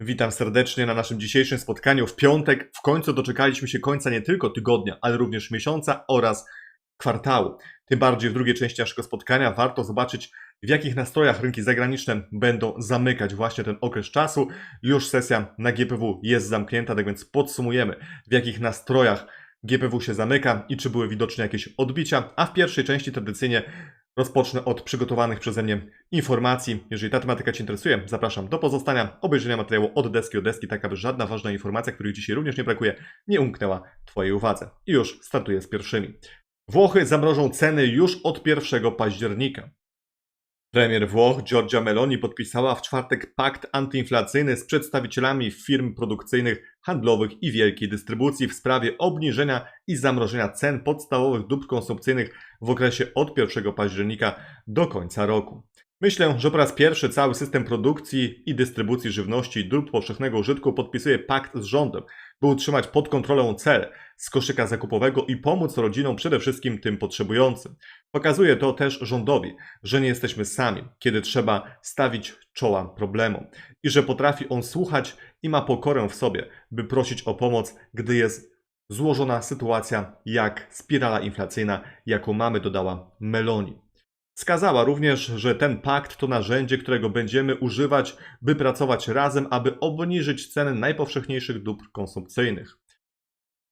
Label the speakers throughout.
Speaker 1: Witam serdecznie na naszym dzisiejszym spotkaniu. W piątek w końcu doczekaliśmy się końca nie tylko tygodnia, ale również miesiąca oraz kwartału. Tym bardziej w drugiej części naszego spotkania warto zobaczyć, w jakich nastrojach rynki zagraniczne będą zamykać właśnie ten okres czasu. Już sesja na GPW jest zamknięta, tak więc podsumujemy, w jakich nastrojach GPW się zamyka i czy były widoczne jakieś odbicia. A w pierwszej części tradycyjnie Rozpocznę od przygotowanych przeze mnie informacji. Jeżeli ta tematyka Cię interesuje, zapraszam do pozostania, obejrzenia materiału od deski do deski, tak aby żadna ważna informacja, której dzisiaj również nie brakuje, nie umknęła Twojej uwadze. I już startuję z pierwszymi. Włochy zamrożą ceny już od 1 października. Premier Włoch Giorgia Meloni podpisała w czwartek pakt antyinflacyjny z przedstawicielami firm produkcyjnych, handlowych i wielkiej dystrybucji w sprawie obniżenia i zamrożenia cen podstawowych dóbr konsumpcyjnych w okresie od 1 października do końca roku. Myślę, że po raz pierwszy cały system produkcji i dystrybucji żywności i dóbr powszechnego użytku podpisuje pakt z rządem, by utrzymać pod kontrolą cel z koszyka zakupowego i pomóc rodzinom, przede wszystkim tym potrzebującym. Pokazuje to też rządowi, że nie jesteśmy sami, kiedy trzeba stawić czoła problemom i że potrafi on słuchać i ma pokorę w sobie, by prosić o pomoc, gdy jest złożona sytuacja jak spirala inflacyjna, jaką mamy, dodała Meloni. Wskazała również, że ten pakt to narzędzie, którego będziemy używać, by pracować razem, aby obniżyć ceny najpowszechniejszych dóbr konsumpcyjnych.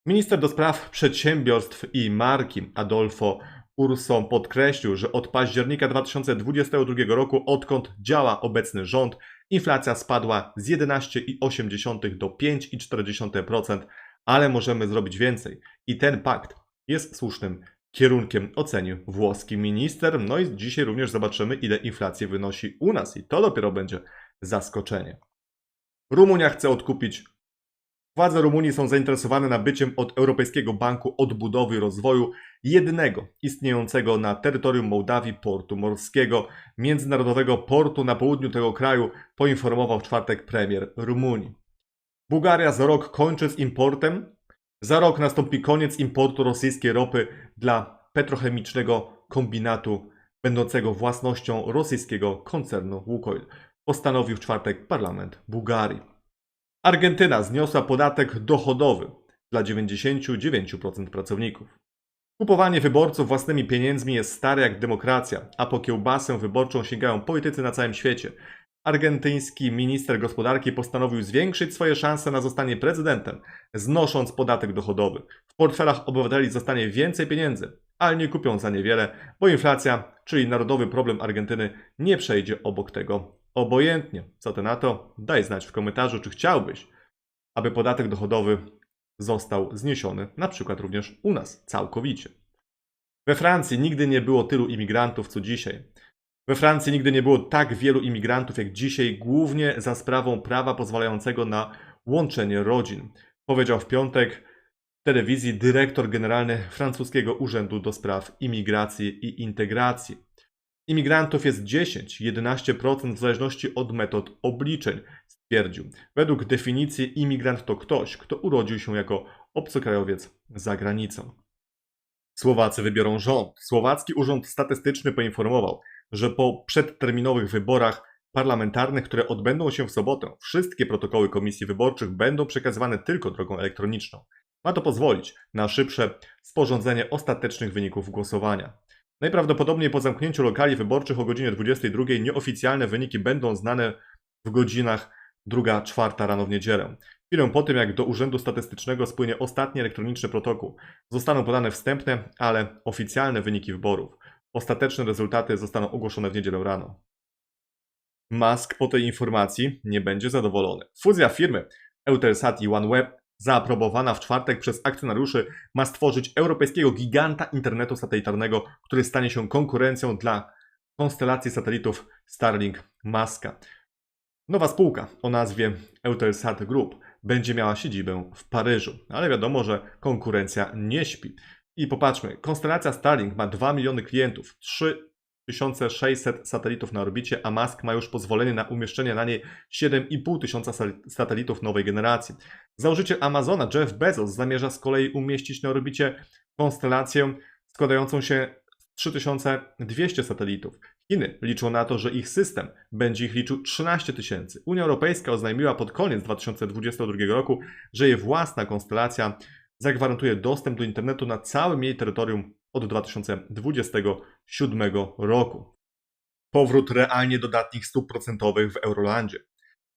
Speaker 1: Minister do spraw przedsiębiorstw i marki Adolfo Urso podkreślił, że od października 2022 roku, odkąd działa obecny rząd, inflacja spadła z 11,8 do 5,4%, ale możemy zrobić więcej. I ten pakt jest słusznym kierunkiem, ocenił włoski minister. No i dzisiaj również zobaczymy, ile inflacji wynosi u nas, i to dopiero będzie zaskoczenie. Rumunia chce odkupić. Władze Rumunii są zainteresowane nabyciem od Europejskiego Banku Odbudowy i Rozwoju jednego istniejącego na terytorium Mołdawii portu morskiego, międzynarodowego portu na południu tego kraju, poinformował w czwartek premier Rumunii. Bułgaria za rok kończy z importem. Za rok nastąpi koniec importu rosyjskiej ropy dla petrochemicznego kombinatu będącego własnością rosyjskiego koncernu Łukoil. Postanowił w czwartek parlament Bułgarii. Argentyna zniosła podatek dochodowy dla 99% pracowników. Kupowanie wyborców własnymi pieniędzmi jest stare jak demokracja, a po kiełbasę wyborczą sięgają politycy na całym świecie. Argentyński minister gospodarki postanowił zwiększyć swoje szanse na zostanie prezydentem, znosząc podatek dochodowy. W portfelach obywateli zostanie więcej pieniędzy, ale nie kupią za niewiele, bo inflacja, czyli narodowy problem Argentyny, nie przejdzie obok tego obojętnie. Co ty na to? Daj znać w komentarzu, czy chciałbyś, aby podatek dochodowy został zniesiony, na przykład również u nas, całkowicie. We Francji nigdy nie było tylu imigrantów, co dzisiaj. We Francji nigdy nie było tak wielu imigrantów jak dzisiaj, głównie za sprawą prawa pozwalającego na łączenie rodzin, powiedział w piątek w telewizji dyrektor generalny francuskiego Urzędu do Spraw Imigracji i Integracji. Imigrantów jest 10-11% w zależności od metod obliczeń, stwierdził. Według definicji imigrant to ktoś, kto urodził się jako obcokrajowiec za granicą. Słowacy wybiorą rząd. Słowacki Urząd Statystyczny poinformował, że po przedterminowych wyborach parlamentarnych, które odbędą się w sobotę, wszystkie protokoły komisji wyborczych będą przekazywane tylko drogą elektroniczną. Ma to pozwolić na szybsze sporządzenie ostatecznych wyników głosowania. Najprawdopodobniej po zamknięciu lokali wyborczych o godzinie 22 nieoficjalne wyniki będą znane w godzinach 2-4 rano w niedzielę. Chwilę po tym, jak do Urzędu Statystycznego spłynie ostatni elektroniczny protokół, zostaną podane wstępne, ale oficjalne wyniki wyborów. Ostateczne rezultaty zostaną ogłoszone w niedzielę rano. Musk po tej informacji nie będzie zadowolony. Fuzja firmy Eutelsat i OneWeb zaaprobowana w czwartek przez akcjonariuszy ma stworzyć europejskiego giganta internetu satelitarnego, który stanie się konkurencją dla konstelacji satelitów Starlink Muska. Nowa spółka o nazwie Eutelsat Group będzie miała siedzibę w Paryżu, ale wiadomo, że konkurencja nie śpi. I popatrzmy, konstelacja Starlink ma 2 miliony klientów, 3600 satelitów na orbicie, a Musk ma już pozwolenie na umieszczenie na niej 7,5 tysiąca satelitów nowej generacji. Założyciel Amazona Jeff Bezos zamierza z kolei umieścić na orbicie konstelację składającą się z 3200 satelitów. Chiny liczą na to, że ich system będzie ich liczył 13 tysięcy. Unia Europejska oznajmiła pod koniec 2022 roku, że jej własna konstelacja zagwarantuje dostęp do internetu na całym jej terytorium od 2027 roku. Powrót realnie dodatnich stóp procentowych w Eurolandzie.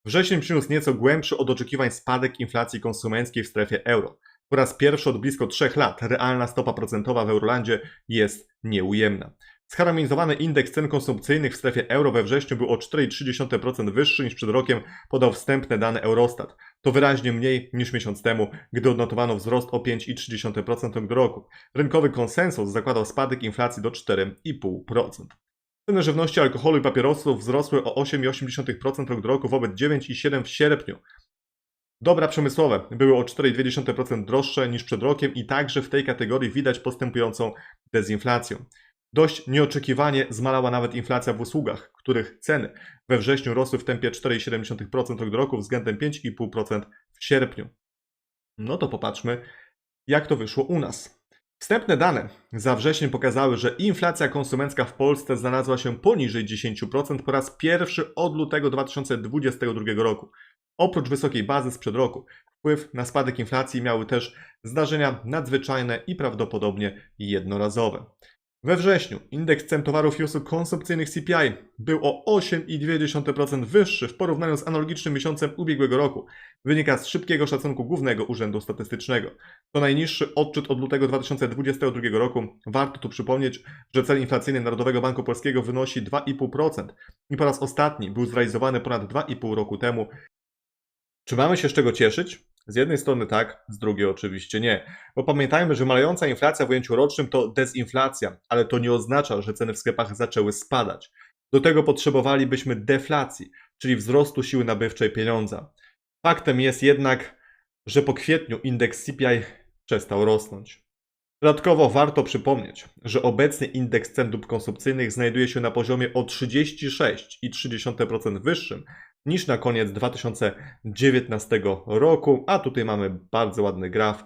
Speaker 1: Wrzesień przyniósł nieco głębszy od oczekiwań spadek inflacji konsumenckiej w strefie euro. Po raz pierwszy od blisko 3 lat realna stopa procentowa w Eurolandzie jest nieujemna. Zharmonizowany indeks cen konsumpcyjnych w strefie euro we wrześniu był o 4,3% wyższy niż przed rokiem, podał wstępne dane Eurostat. To wyraźnie mniej niż miesiąc temu, gdy odnotowano wzrost o 5,3% do roku. Rynkowy konsensus zakładał spadek inflacji do 4,5%. Ceny żywności, alkoholu i papierosów wzrosły o 8,8% rok do roku wobec 9,7% w sierpniu. Dobra przemysłowe były o 4,2% droższe niż przed rokiem i także w tej kategorii widać postępującą dezynflację. Dość nieoczekiwanie zmalała nawet inflacja w usługach, których ceny we wrześniu rosły w tempie 4,7% rok do roku względem 5,5% w sierpniu. No to popatrzmy, jak to wyszło u nas. Wstępne dane za wrzesień pokazały, że inflacja konsumencka w Polsce znalazła się poniżej 10% po raz pierwszy od lutego 2022 roku. Oprócz wysokiej bazy sprzed roku, wpływ na spadek inflacji miały też zdarzenia nadzwyczajne i prawdopodobnie jednorazowe. We wrześniu indeks cen towarów i usług konsumpcyjnych CPI był o 8,2% wyższy w porównaniu z analogicznym miesiącem ubiegłego roku. Wynika z szybkiego szacunku Głównego Urzędu Statystycznego. To najniższy odczyt od lutego 2022 roku. Warto tu przypomnieć, że cel inflacyjny Narodowego Banku Polskiego wynosi 2,5% i po raz ostatni był zrealizowany ponad 2,5 roku temu. Czy mamy się z czego cieszyć? Z jednej strony tak, z drugiej oczywiście nie. Bo pamiętajmy, że malejąca inflacja w ujęciu rocznym to dezinflacja, ale to nie oznacza, że ceny w sklepach zaczęły spadać. Do tego potrzebowalibyśmy deflacji, czyli wzrostu siły nabywczej pieniądza. Faktem jest jednak, że po kwietniu indeks CPI przestał rosnąć. Dodatkowo warto przypomnieć, że obecny indeks cen dóbr konsumpcyjnych znajduje się na poziomie o 36,3% wyższym niż na koniec 2019 roku, a tutaj mamy bardzo ładny graf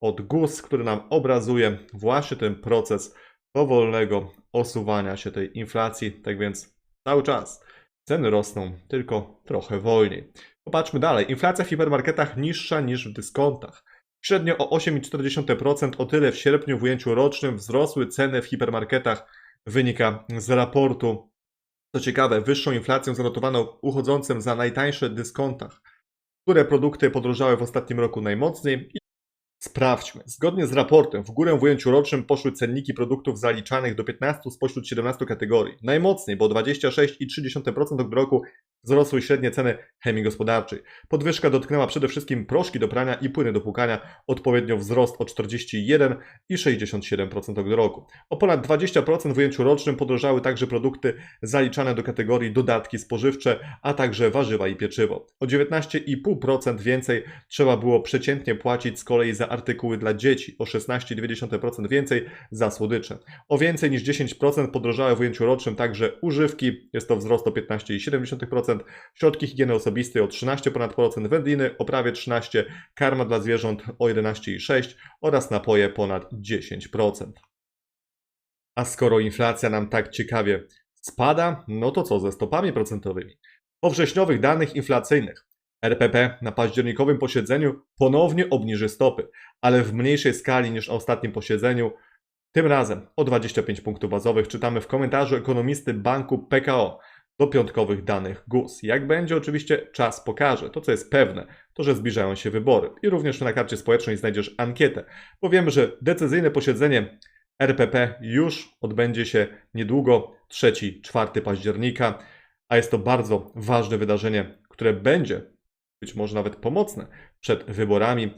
Speaker 1: od GUS, który nam obrazuje właśnie ten proces powolnego osuwania się tej inflacji. Tak więc cały czas ceny rosną, tylko trochę wolniej. Popatrzmy dalej. Inflacja w hipermarketach niższa niż w dyskontach. Średnio o 8,4%, o tyle w sierpniu w ujęciu rocznym wzrosły ceny w hipermarketach, wynika z raportu co ciekawe, wyższą inflację zanotowano uchodzącym za najtańsze dyskontach, które produkty podrożały w ostatnim roku najmocniej. Sprawdźmy. Zgodnie z raportem, w górę w ujęciu rocznym poszły cenniki produktów zaliczanych do 15 spośród 17 kategorii. Najmocniej, bo 26,3% od roku wzrosły średnie ceny chemii gospodarczej. Podwyżka dotknęła przede wszystkim proszki do prania i płyny do płukania, odpowiednio wzrost o 41 i 67% od roku. O ponad 20% w ujęciu rocznym podrożały także produkty zaliczane do kategorii dodatki spożywcze, a także warzywa i pieczywo. O 19,5% więcej trzeba było przeciętnie płacić z kolei za artykuły dla dzieci, o 16,2% więcej za słodycze. O więcej niż 10% podrożały w ujęciu rocznym także używki, jest to wzrost o 15,7%, środki higieny osobistej o 13 ponad procent, wędliny o prawie 13, karma dla zwierząt o 11,6 oraz napoje ponad 10%. A skoro inflacja nam tak ciekawie spada, no to co ze stopami procentowymi? Po wrześniowych danych inflacyjnych RPP na październikowym posiedzeniu ponownie obniży stopy, ale w mniejszej skali niż na ostatnim posiedzeniu. Tym razem o 25 punktów bazowych czytamy w komentarzu ekonomisty banku PKO do piątkowych danych GUS. Jak będzie, oczywiście czas pokaże. To, co jest pewne, to, że zbliżają się wybory. I również na karcie społecznej znajdziesz ankietę. Powiemy, że decyzyjne posiedzenie RPP już odbędzie się niedługo, 3-4 października, a jest to bardzo ważne wydarzenie, które będzie być może nawet pomocne przed wyborami.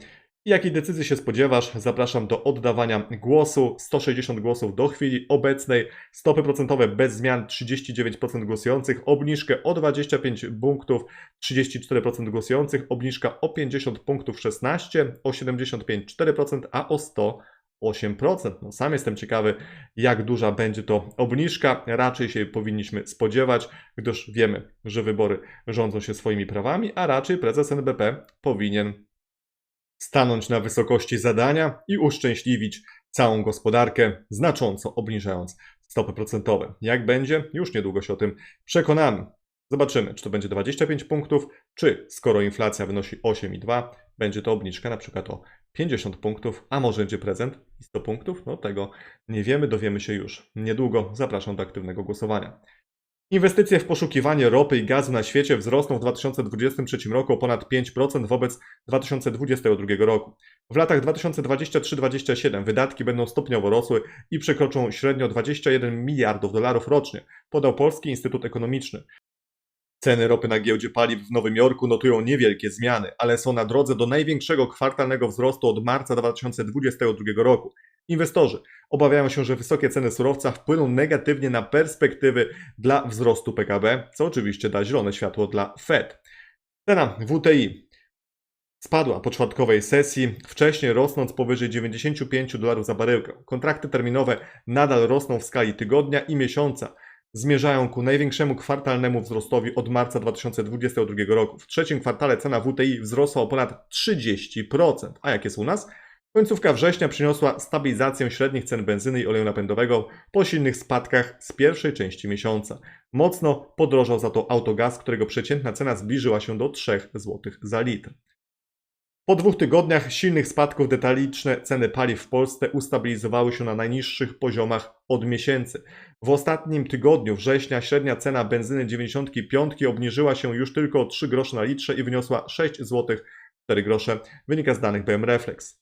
Speaker 1: Jakiej decyzji się spodziewasz? Zapraszam do oddawania głosu. 160 głosów do chwili obecnej. Stopy procentowe bez zmian 39% głosujących. Obniżkę o 25 punktów 34% głosujących. Obniżka o 50 punktów 16, o 75 4%, a o 100 8%. No sam jestem ciekawy, jak duża będzie to obniżka. Raczej się powinniśmy spodziewać, gdyż wiemy, że wybory rządzą się swoimi prawami, a raczej prezes NBP powinien stanąć na wysokości zadania i uszczęśliwić całą gospodarkę, znacząco obniżając stopy procentowe. Jak będzie? Już niedługo się o tym przekonamy. Zobaczymy, czy to będzie 25 punktów, czy skoro inflacja wynosi 8,2, będzie to obniżka na przykład o 50 punktów, a może będzie prezent i 100 punktów? No tego nie wiemy, dowiemy się już. Niedługo zapraszam do aktywnego głosowania. Inwestycje w poszukiwanie ropy i gazu na świecie wzrosną w 2023 roku o ponad 5% wobec 2022 roku. W latach 2023-2027 wydatki będą stopniowo rosły i przekroczą średnio 21 miliardów dolarów rocznie, podał Polski Instytut Ekonomiczny. Ceny ropy na giełdzie paliw w Nowym Jorku notują niewielkie zmiany, ale są na drodze do największego kwartalnego wzrostu od marca 2022 roku. Inwestorzy obawiają się, że wysokie ceny surowca wpłyną negatywnie na perspektywy dla wzrostu PKB, co oczywiście da zielone światło dla Fed. Cena WTI spadła po czwartkowej sesji, wcześniej rosnąc powyżej 95 dolarów za baryłkę. Kontrakty terminowe nadal rosną w skali tygodnia i miesiąca. Zmierzają ku największemu kwartalnemu wzrostowi od marca 2022 roku. W trzecim kwartale cena WTI wzrosła o ponad 30%. A jak jest u nas? Końcówka września przyniosła stabilizację średnich cen benzyny i oleju napędowego po silnych spadkach z pierwszej części miesiąca. Mocno podrożał za to autogaz, którego przeciętna cena zbliżyła się do 3 zł za litr. Po dwóch tygodniach silnych spadków detaliczne ceny paliw w Polsce ustabilizowały się na najniższych poziomach od miesięcy. W ostatnim tygodniu września średnia cena benzyny 95 obniżyła się już tylko o 3 grosze na litrze i wyniosła 6 zł 4 grosze, wynika z danych BM Reflex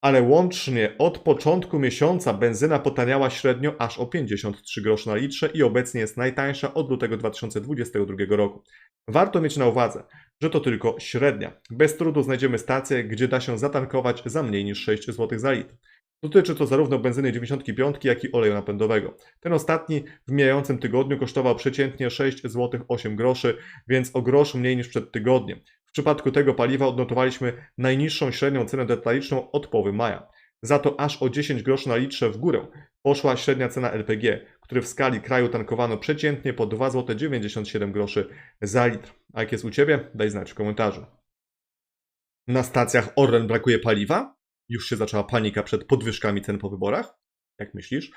Speaker 1: ale łącznie od początku miesiąca benzyna potaniała średnio aż o 53 groszy na litrze i obecnie jest najtańsza od lutego 2022 roku. Warto mieć na uwadze, że to tylko średnia. Bez trudu znajdziemy stację, gdzie da się zatankować za mniej niż 6 zł za litr. Dotyczy to zarówno benzyny 95, jak i oleju napędowego. Ten ostatni w mijającym tygodniu kosztował przeciętnie 6 zł 8 groszy, więc o grosz mniej niż przed tygodniem. W przypadku tego paliwa odnotowaliśmy najniższą średnią cenę detaliczną od połowy maja. Za to aż o 10 groszy na litrze w górę poszła średnia cena LPG, który w skali kraju tankowano przeciętnie po 2 zł 97 groszy za litr. A jak jest u Ciebie? Daj znać w komentarzu. Na stacjach Orlen brakuje paliwa? Już się zaczęła panika przed podwyżkami cen po wyborach? Jak myślisz?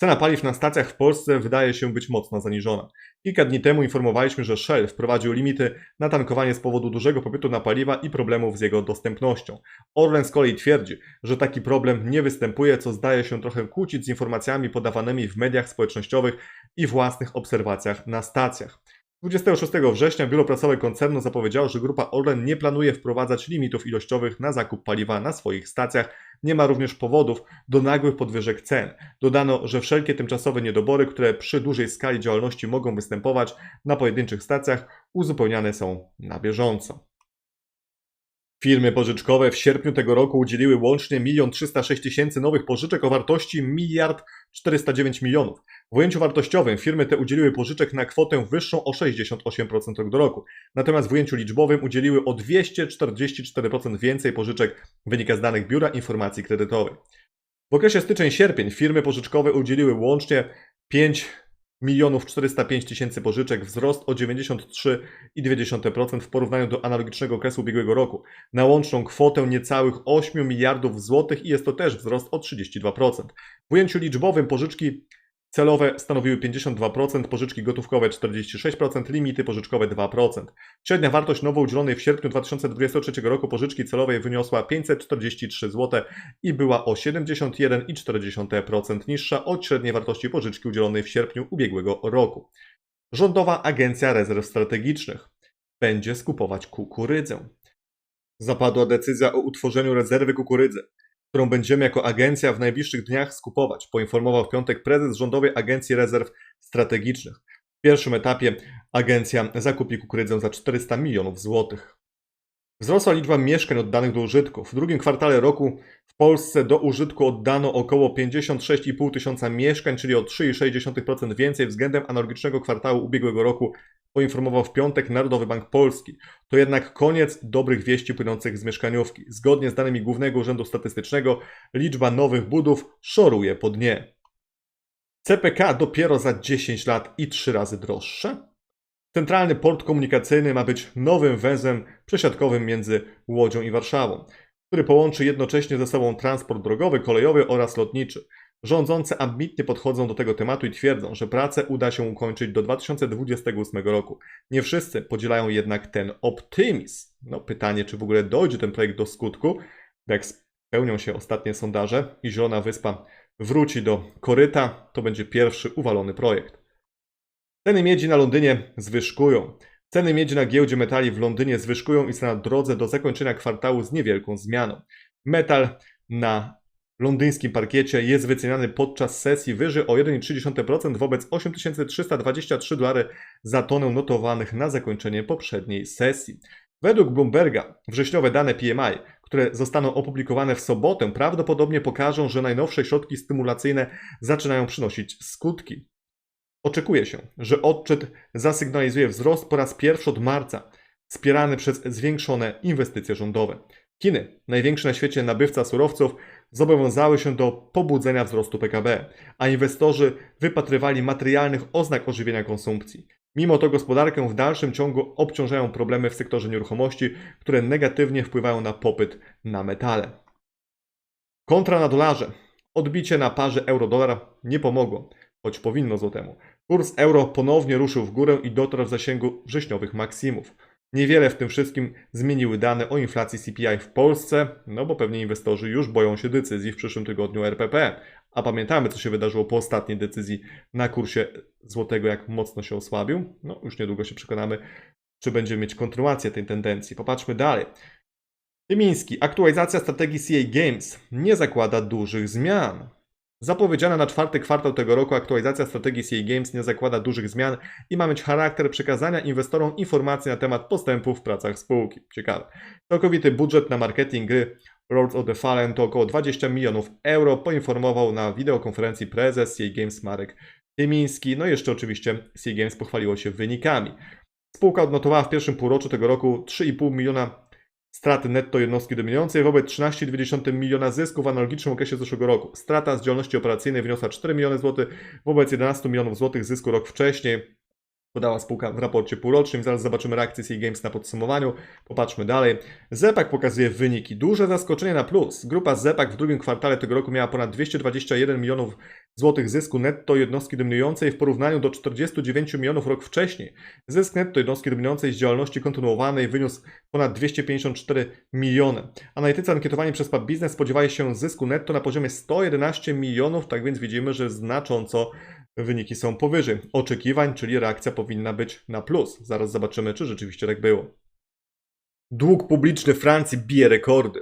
Speaker 1: Cena paliw na stacjach w Polsce wydaje się być mocno zaniżona. Kilka dni temu informowaliśmy, że Shell wprowadził limity na tankowanie z powodu dużego popytu na paliwa i problemów z jego dostępnością. Orlen z kolei twierdzi, że taki problem nie występuje, co zdaje się trochę kłócić z informacjami podawanymi w mediach społecznościowych i własnych obserwacjach na stacjach. 26 września biuro prasowe koncernu zapowiedziało, że grupa Orlen nie planuje wprowadzać limitów ilościowych na zakup paliwa na swoich stacjach. Nie ma również powodów do nagłych podwyżek cen. Dodano, że wszelkie tymczasowe niedobory, które przy dużej skali działalności mogą występować na pojedynczych stacjach, uzupełniane są na bieżąco. Firmy pożyczkowe w sierpniu tego roku udzieliły łącznie 1 306 tysięcy nowych pożyczek o wartości 1 409 milionów. W ujęciu wartościowym firmy te udzieliły pożyczek na kwotę wyższą o 68% rok do roku. Natomiast w ujęciu liczbowym udzieliły o 244% więcej pożyczek, wynika z danych Biura Informacji Kredytowej. W okresie styczeń-sierpień firmy pożyczkowe udzieliły łącznie 5 milionów 405 tysięcy pożyczek, wzrost o 93,2% w porównaniu do analogicznego okresu ubiegłego roku, na łączną kwotę niecałych 8 miliardów złotych i jest to też wzrost o 32%. W ujęciu liczbowym pożyczki celowe stanowiły 52%, pożyczki gotówkowe 46%, limity pożyczkowe 2%. Średnia wartość nowo udzielonej w sierpniu 2023 roku pożyczki celowej wyniosła 543 zł i była o 71,4% niższa od średniej wartości pożyczki udzielonej w sierpniu ubiegłego roku. Rządowa Agencja Rezerw Strategicznych będzie skupować kukurydzę. Zapadła decyzja o utworzeniu rezerwy kukurydzy którą będziemy jako agencja w najbliższych dniach skupować, poinformował w piątek prezes Rządowej Agencji Rezerw Strategicznych. W pierwszym etapie agencja zakupi kukurydzę za 400 milionów złotych. Wzrosła liczba mieszkań oddanych do użytku. W drugim kwartale roku w Polsce do użytku oddano około 56,5 tysiąca mieszkań, czyli o 3,6% więcej względem analogicznego kwartału ubiegłego roku, poinformował w piątek Narodowy Bank Polski. To jednak koniec dobrych wieści płynących z mieszkaniówki. Zgodnie z danymi Głównego Urzędu Statystycznego liczba nowych budów szoruje po dnie. CPK dopiero za 10 lat i 3 razy droższe? Centralny port komunikacyjny ma być nowym węzłem przesiadkowym między Łodzią i Warszawą, który połączy jednocześnie ze sobą transport drogowy, kolejowy oraz lotniczy. Rządzący ambitnie podchodzą do tego tematu i twierdzą, że pracę uda się ukończyć do 2028 roku. Nie wszyscy podzielają jednak ten optymizm. No pytanie, czy w ogóle dojdzie ten projekt do skutku, jak spełnią się ostatnie sondaże i Zielona Wyspa wróci do koryta, to będzie pierwszy uwalony projekt. Ceny miedzi na Londynie zwyżkują. Ceny miedzi na giełdzie metali w Londynie zwyżkują i są na drodze do zakończenia kwartału z niewielką zmianą. Metal na londyńskim parkiecie jest wyceniany podczas sesji wyżej o 1,3% wobec 8323 dolary za tonę notowanych na zakończenie poprzedniej sesji. Według Bloomberga wrześniowe dane PMI, które zostaną opublikowane w sobotę, prawdopodobnie pokażą, że najnowsze środki stymulacyjne zaczynają przynosić skutki. Oczekuje się, że odczyt zasygnalizuje wzrost po raz pierwszy od marca, wspierany przez zwiększone inwestycje rządowe. Chiny, największy na świecie nabywca surowców, zobowiązały się do pobudzenia wzrostu PKB, a inwestorzy wypatrywali materialnych oznak ożywienia konsumpcji. Mimo to gospodarkę w dalszym ciągu obciążają problemy w sektorze nieruchomości, które negatywnie wpływają na popyt na metale. Kontra na dolarze. Odbicie na parze euro-dolar nie pomogło, choć powinno złotemu. Kurs euro ponownie ruszył w górę i dotarł w zasięgu wrześniowych maksimów. Niewiele w tym wszystkim zmieniły dane o inflacji CPI w Polsce, no bo pewnie inwestorzy już boją się decyzji w przyszłym tygodniu RPP. A pamiętamy, co się wydarzyło po ostatniej decyzji na kursie złotego, jak mocno się osłabił. No, już niedługo się przekonamy, czy będziemy mieć kontynuację tej tendencji. Popatrzmy dalej. Tymiński. Aktualizacja strategii CA Games nie zakłada dużych zmian. Zapowiedziana na czwarty kwartał tego roku aktualizacja strategii CA Games nie zakłada dużych zmian i ma mieć charakter przekazania inwestorom informacji na temat postępów w pracach spółki. Ciekawe. Całkowity budżet na marketing gry Lords of the Fallen to około 20 milionów euro, poinformował na wideokonferencji prezes CA Games Marek Tymiński. No i jeszcze oczywiście CA Games pochwaliło się wynikami. Spółka odnotowała w pierwszym półroczu tego roku 3,5 miliona straty netto jednostki dominującej wobec 13,2 miliona zysków w analogicznym okresie zeszłego roku. Strata z działalności operacyjnej wyniosła 4 miliony złotych wobec 11 milionów złotych zysku rok wcześniej. Podała spółka w raporcie półrocznym. Zaraz zobaczymy reakcję CA Games na podsumowaniu. Popatrzmy dalej. Zepak pokazuje wyniki. Duże zaskoczenie na plus. Grupa Zepak w drugim kwartale tego roku miała ponad 221 milionów złotych zysku netto jednostki dominującej w porównaniu do 49 milionów rok wcześniej. Zysk netto jednostki dominującej z działalności kontynuowanej wyniósł ponad 254 miliony. Analitycy ankietowani przez Pub Business spodziewali się zysku netto na poziomie 111 milionów, tak więc widzimy, że znacząco wyniki są powyżej oczekiwań, czyli reakcja powinna być na plus. Zaraz zobaczymy, czy rzeczywiście tak było. Dług publiczny Francji bije rekordy.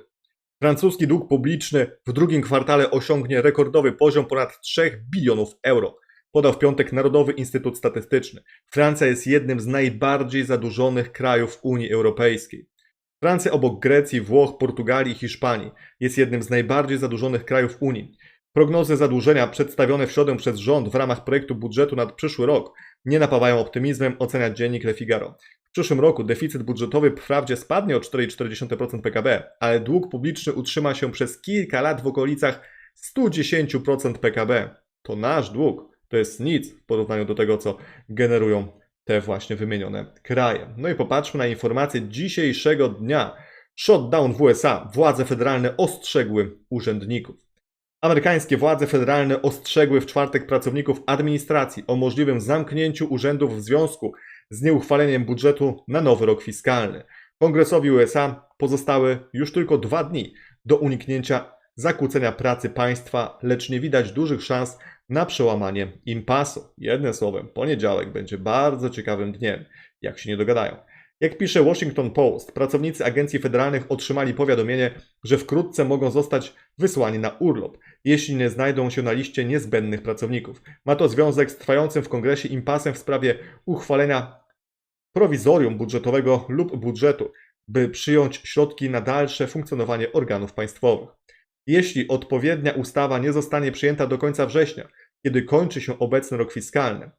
Speaker 1: Francuski dług publiczny w drugim kwartale osiągnie rekordowy poziom ponad 3 bilionów euro. Podał w piątek Narodowy Instytut Statystyczny. Francja jest jednym z najbardziej zadłużonych krajów Unii Europejskiej. Francja obok Grecji, Włoch, Portugalii i Hiszpanii jest jednym z najbardziej zadłużonych krajów Unii. Prognozy zadłużenia przedstawione w środę przez rząd w ramach projektu budżetu na przyszły rok nie napawają optymizmem, ocenia dziennik Le Figaro. W przyszłym roku deficyt budżetowy wprawdzie spadnie o 4,4% PKB, ale dług publiczny utrzyma się przez kilka lat w okolicach 110% PKB. To nasz dług, to jest nic w porównaniu do tego, co generują te właśnie wymienione kraje. No i popatrzmy na informacje dzisiejszego dnia. Shutdown w USA. Władze federalne ostrzegły urzędników. Amerykańskie władze federalne ostrzegły w czwartek pracowników administracji o możliwym zamknięciu urzędów w związku z nieuchwaleniem budżetu na nowy rok fiskalny. Kongresowi USA pozostały już tylko dwa dni do uniknięcia zakłócenia pracy państwa, lecz nie widać dużych szans na przełamanie impasu. Jednym słowem, poniedziałek będzie bardzo ciekawym dniem, jak się nie dogadają. Jak pisze Washington Post, pracownicy agencji federalnych otrzymali powiadomienie, że wkrótce mogą zostać wysłani na urlop, jeśli nie znajdą się na liście niezbędnych pracowników. Ma to związek z trwającym w kongresie impasem w sprawie uchwalenia prowizorium budżetowego lub budżetu, by przyjąć środki na dalsze funkcjonowanie organów państwowych. Jeśli odpowiednia ustawa nie zostanie przyjęta do końca września, kiedy kończy się obecny rok fiskalny,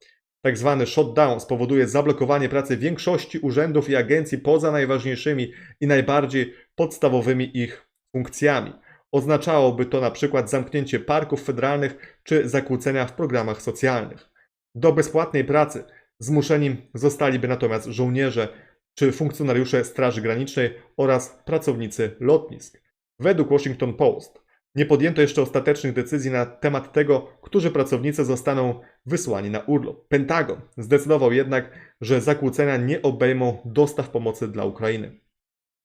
Speaker 1: tak zwany shutdown spowoduje zablokowanie pracy większości urzędów i agencji poza najważniejszymi i najbardziej podstawowymi ich funkcjami. Oznaczałoby to na przykład zamknięcie parków federalnych czy zakłócenia w programach socjalnych. Do bezpłatnej pracy zmuszeni zostaliby natomiast żołnierze czy funkcjonariusze Straży Granicznej oraz pracownicy lotnisk. Według Washington Post Nie podjęto jeszcze ostatecznych decyzji na temat tego, którzy pracownicy zostaną wysłani na urlop. Pentagon zdecydował jednak, że zakłócenia nie obejmą dostaw pomocy dla Ukrainy.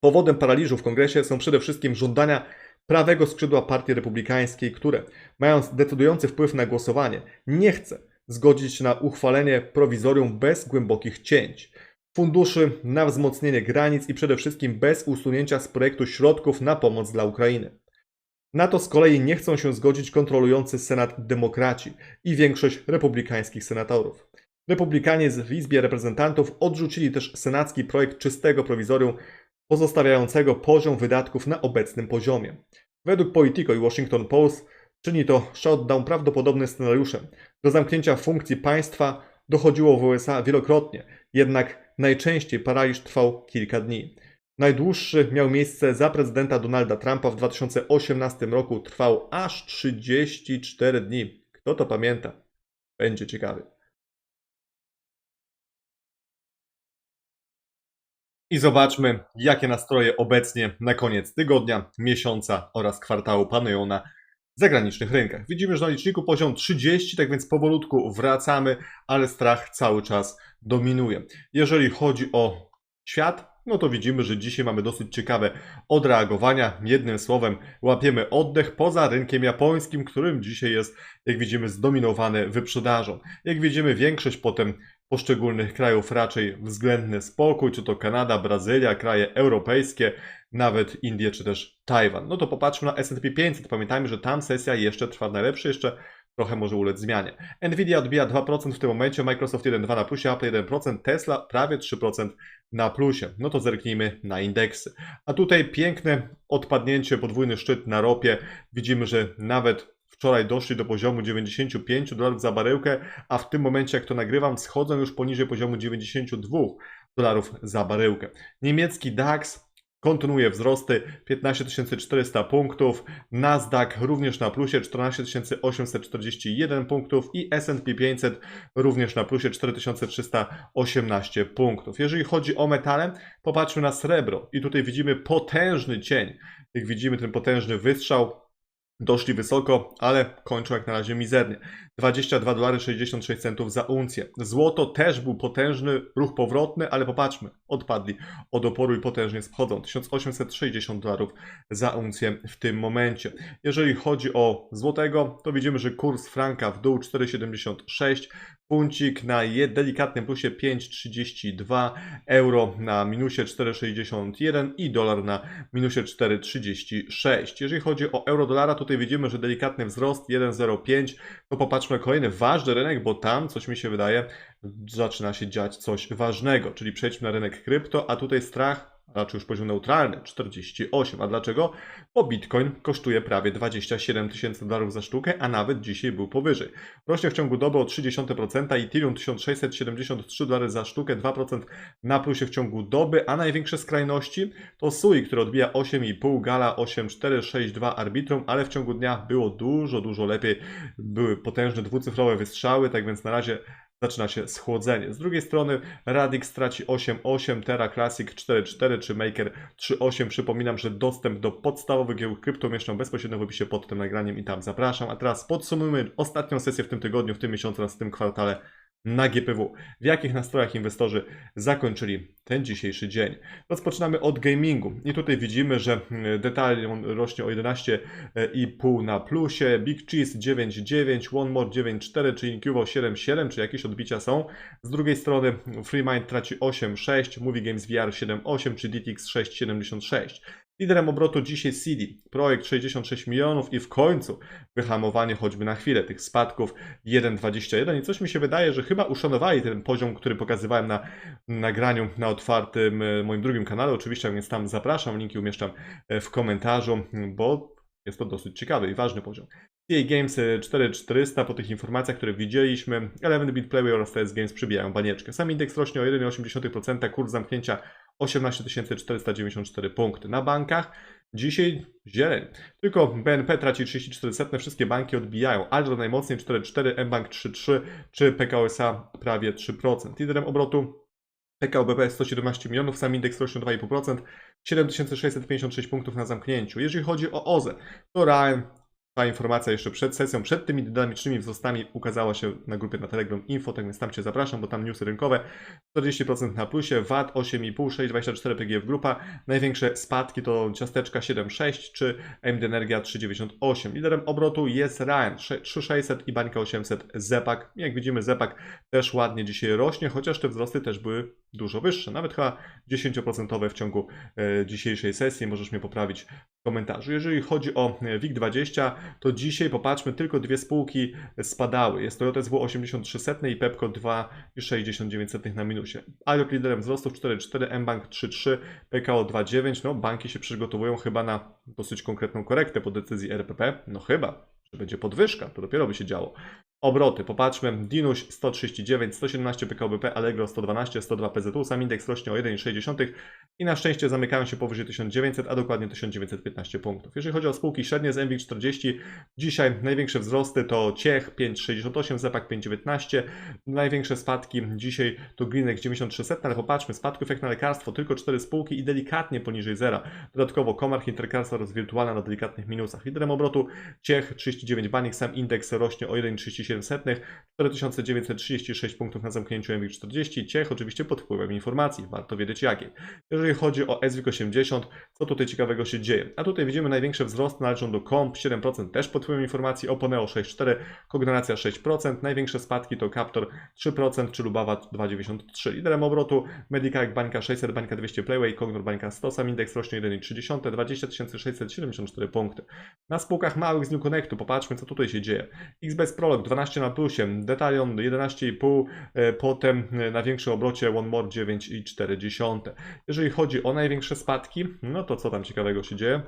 Speaker 1: Powodem paraliżu w kongresie są przede wszystkim żądania prawego skrzydła Partii Republikańskiej, które, mając decydujący wpływ na głosowanie, nie chce zgodzić na uchwalenie prowizorium bez głębokich cięć, funduszy na wzmocnienie granic i przede wszystkim bez usunięcia z projektu środków na pomoc dla Ukrainy. Na to z kolei nie chcą się zgodzić kontrolujący Senat demokraci i większość republikańskich senatorów. Republikanie w Izbie Reprezentantów odrzucili też senacki projekt czystego prowizorium pozostawiającego poziom wydatków na obecnym poziomie. Według Politico i Washington Post czyni to shutdown prawdopodobny scenariuszem. Do zamknięcia funkcji państwa dochodziło w USA wielokrotnie, jednak najczęściej paraliż trwał kilka dni. Najdłuższy miał miejsce za prezydenta Donalda Trumpa w 2018 roku, trwał aż 34 dni. Kto to pamięta? Będzie ciekawy. I zobaczmy, jakie nastroje obecnie na koniec tygodnia, miesiąca oraz kwartału panują na zagranicznych rynkach. Widzimy, że na liczniku poziom 30, tak więc powolutku wracamy, ale strach cały czas dominuje. Jeżeli chodzi o świat, no to widzimy, że dzisiaj mamy dosyć ciekawe odreagowania. Jednym słowem, łapiemy oddech poza rynkiem japońskim, którym dzisiaj jest, jak widzimy, zdominowany wyprzedażą. Jak widzimy, większość potem poszczególnych krajów raczej względny spokój, czy to Kanada, Brazylia, kraje europejskie, nawet Indie, czy też Tajwan. No to popatrzmy na S&P 500. Pamiętajmy, że tam sesja jeszcze trwa najlepszy, jeszcze trochę może ulec zmianie. Nvidia odbija 2% w tym momencie, Microsoft 1,2 na plusie, Apple 1%, Tesla prawie 3% na plusie. No to zerknijmy na indeksy. A tutaj piękne odpadnięcie, podwójny szczyt na ropie. Widzimy, że nawet wczoraj doszli do poziomu 95 dolarów za baryłkę, a w tym momencie, jak to nagrywam, schodzą już poniżej poziomu 92 dolarów za baryłkę. Niemiecki DAX kontynuuje wzrosty 15 400 punktów, Nasdaq również na plusie 14 841 punktów i S&P 500 również na plusie 4318 punktów. Jeżeli chodzi o metale, popatrzmy na srebro i tutaj widzimy potężny cień. Jak widzimy ten potężny wystrzał, Doszli wysoko, ale kończą jak na razie mizernie. 22 dolary 66 centów za uncję. Złoto też był potężny ruch powrotny, ale popatrzmy, odpadli od oporu i potężnie schodzą. 1860 dolarów za uncję w tym momencie. Jeżeli chodzi o złotego, to widzimy, że kurs franka w dół 4,76, Puncik na delikatnym plusie 5,32, euro na minusie 4,61 i dolar na minusie 4,36. Jeżeli chodzi o euro dolara, tutaj widzimy, że delikatny wzrost 1,05. To popatrzmy kolejny ważny rynek, bo tam coś mi się wydaje zaczyna się dziać coś ważnego, czyli przejdźmy na rynek krypto, a tutaj strach raczej już poziom neutralny, 48. A dlaczego? Bo Bitcoin kosztuje prawie 27 tysięcy dolarów za sztukę, a nawet dzisiaj był powyżej. Rośnie w ciągu doby o 0,3%, Ethereum 1673 dolary za sztukę, 2% na plusie w ciągu doby, a największe skrajności to SUI, który odbija 8,5, Gala 8,462 Arbitrum, ale w ciągu dnia było dużo, dużo lepiej. Były potężne dwucyfrowe wystrzały, tak więc na razie zaczyna się schłodzenie. Z drugiej strony Radix traci 8.8, Terra Classic 4.4 czy Maker 3.8. Przypominam, że dostęp do podstawowych giełd krypto mieszczą bezpośrednio w opisie pod tym nagraniem i tam zapraszam. A teraz podsumujmy ostatnią sesję w tym tygodniu, w tym miesiącu w tym kwartale na GPW. W jakich nastrojach inwestorzy zakończyli ten dzisiejszy dzień? Rozpoczynamy od gamingu i tutaj widzimy, że mm, detalion rośnie o 11,5 na plusie, Big Cheese 9,9, One More 9,4 czy Incubo 7,7, czy jakieś odbicia są. Z drugiej strony FreeMind traci 8,6, Movie Games VR 7,8 czy DTX 6,76. Liderem obrotu dzisiaj CD, projekt 66 milionów i w końcu wyhamowanie choćby na chwilę tych spadków 1,21 i coś mi się wydaje, że chyba uszanowali ten poziom, który pokazywałem na nagraniu na otwartym e, moim drugim kanale, oczywiście więc tam zapraszam, linki umieszczam e, w komentarzu, bo jest to dosyć ciekawy i ważny poziom. EA Games 4400 po tych informacjach, które widzieliśmy, 11-bit Playway oraz TS Games przybijają banieczkę. Sam indeks rośnie o 1,8%, kurs zamknięcia 18 494 punkty. Na bankach dzisiaj zieleń. Tylko BNP traci 34 wszystkie banki odbijają. Algro najmocniej 4,4, mBank 3,3 czy PKO SA prawie 3%. Liderem obrotu PKO BP 117 milionów, sam indeks rośnie o 2,5%, 7656 punktów na zamknięciu. Jeżeli chodzi o OZE, to RAN, ta informacja jeszcze przed sesją, przed tymi dynamicznymi wzrostami ukazała się na grupie na Telegram Info, tak więc tam Cię zapraszam, bo tam newsy rynkowe 40% na plusie, VAT 8,5, 6,24 PGF grupa, największe spadki to ciasteczka 7,6 czy AMD Energia 3,98. Liderem obrotu jest Ryan 3600 i Bańka 800 Zepak. Jak widzimy Zepak też ładnie dzisiaj rośnie, chociaż te wzrosty też były dużo wyższe, nawet chyba 10% w ciągu e, dzisiejszej sesji. Możesz mnie poprawić w komentarzu. Jeżeli chodzi o e, WIG20, to dzisiaj popatrzmy, tylko dwie spółki spadały. Jest to JSW 8300 i Pepco 2,69 na minusie. Alok liderem wzrostów 4,4, mBank 3,3, PKO 2,9. No, banki się przygotowują chyba na dosyć konkretną korektę po decyzji RPP. No chyba, że będzie podwyżka, to dopiero by się działo. Obroty, popatrzmy, Dinuś 139, 117 PKBP, Allegro 112, 102 PZU, sam indeks rośnie o 1,6 i na szczęście zamykają się powyżej 1900, a dokładnie 1915 punktów. Jeżeli chodzi o spółki średnie z MWIG 40, dzisiaj największe wzrosty to Ciech 5,68, Zepak 5,19, największe spadki dzisiaj to Greenex 9300, ale popatrzmy, spadków jak na lekarstwo, tylko 4 spółki i delikatnie poniżej zera. Dodatkowo Comarch, Intercarsa oraz Wirtualna na delikatnych minusach. Liderem obrotu Ciech 39 Banik, sam indeks rośnie o 1,37 4936 punktów na zamknięciu MWIG40. Ciech oczywiście pod wpływem informacji, warto wiedzieć jakiej. Jeżeli chodzi o SWIG80, co tutaj ciekawego się dzieje? A tutaj widzimy największe wzrosty należą do KOMP 7%, też pod wpływem informacji, Oponeo 6,4%, Kognacja 6%, największe spadki to Captor 3% czy Lubawa 2,93%. Liderem obrotu Medicac Bańka 600, Bańka 200 Playway, Cognor Bańka 100, sam indeks rośnie 1,3, 20 674 punkty. Na spółkach małych z New Connectu popatrzmy co tutaj się dzieje. XBS Prolog 12 na plusie, Detalion 11,5, e, potem e, na większym obrocie One More 9,4. Jeżeli chodzi o największe spadki, no to co tam ciekawego się dzieje?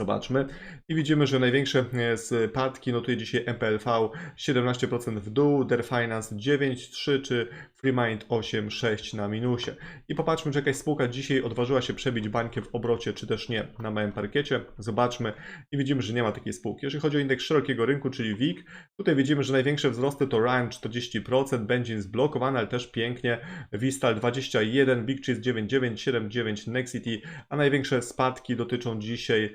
Speaker 1: Zobaczmy. I widzimy, że największe e, spadki notuje dzisiaj MPLV 17% w dół, Der Finance 9,3 czy FreeMind 8,6 na minusie. I popatrzmy, czy jakaś spółka dzisiaj odważyła się przebić bańkę w obrocie, czy też nie na małym parkiecie. Zobaczmy i widzimy, że nie ma takiej spółki. Jeżeli chodzi o indeks szerokiego rynku, czyli WIG, tutaj widzimy, że największe wzrosty to Ryan 40%, będzie zblokowany, ale też pięknie. Vistal 21, Big Cheese 9,9, 7,9 Nexity, a największe spadki dotyczą dzisiaj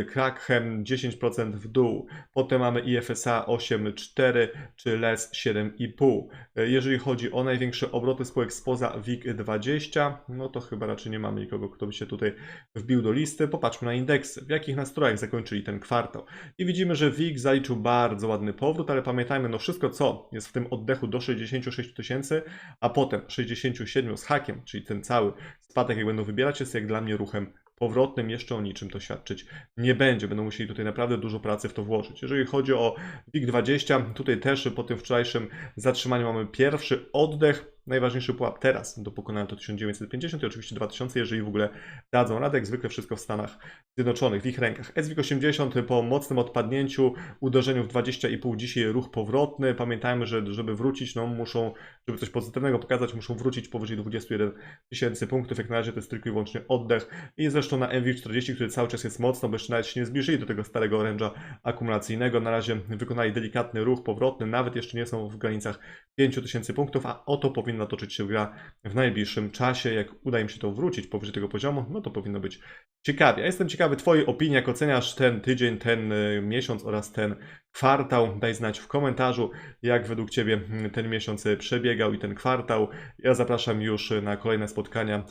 Speaker 1: e, Kraken 10% w dół. Potem mamy IFSA 8,4 czy LES 7,5. Jeżeli chodzi o największe obroty spółek spoza WIG20, no to chyba raczej nie mamy nikogo, kto by się tutaj wbił do listy. Popatrzmy na indeksy, w jakich nastrojach zakończyli ten kwartał. I widzimy, że WIG zaliczył bardzo ładny powrót, ale pamiętajmy, no wszystko co jest w tym oddechu do 66 tysięcy, a potem 67 z hakiem, czyli ten cały spadek, jak będą wybierać, jest jak dla mnie ruchem powrotnym jeszcze o niczym to świadczyć nie będzie. Będą musieli tutaj naprawdę dużo pracy w to włożyć. Jeżeli chodzi o WIG20, tutaj też po tym wczorajszym zatrzymaniu mamy pierwszy oddech. Najważniejszy pułap teraz do pokonania to 1950 i oczywiście 2000, jeżeli w ogóle dadzą radę. Jak zwykle wszystko w Stanach Zjednoczonych, w ich rękach. SWIG80 po mocnym odpadnięciu, uderzeniu w 20,5 dzisiaj ruch powrotny. Pamiętajmy, że żeby wrócić, no muszą, żeby coś pozytywnego pokazać, muszą wrócić powyżej 21 tysięcy punktów. Jak na razie to jest tylko i wyłącznie oddech. I zresztą na MWIG40, który cały czas jest mocno, bo jeszcze nawet się nie zbliżyli do tego starego oręża akumulacyjnego. Na razie wykonali delikatny ruch powrotny, nawet jeszcze nie są w granicach 5000 punktów, a oto powinna toczyć się gra w najbliższym czasie. Jak uda im się to wrócić powyżej tego poziomu, no to powinno być ciekawie. Ja jestem ciekawy Twojej opinii, jak oceniasz ten tydzień, ten y, miesiąc oraz ten kwartał. Daj znać w komentarzu, jak według Ciebie ten miesiąc przebiegał i ten kwartał. Ja zapraszam już na kolejne spotkania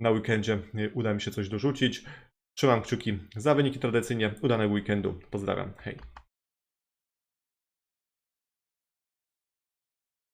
Speaker 1: na weekendzie. Uda mi się coś dorzucić. Trzymam kciuki za wyniki tradycyjnie. Udanego weekendu. Pozdrawiam. Hej.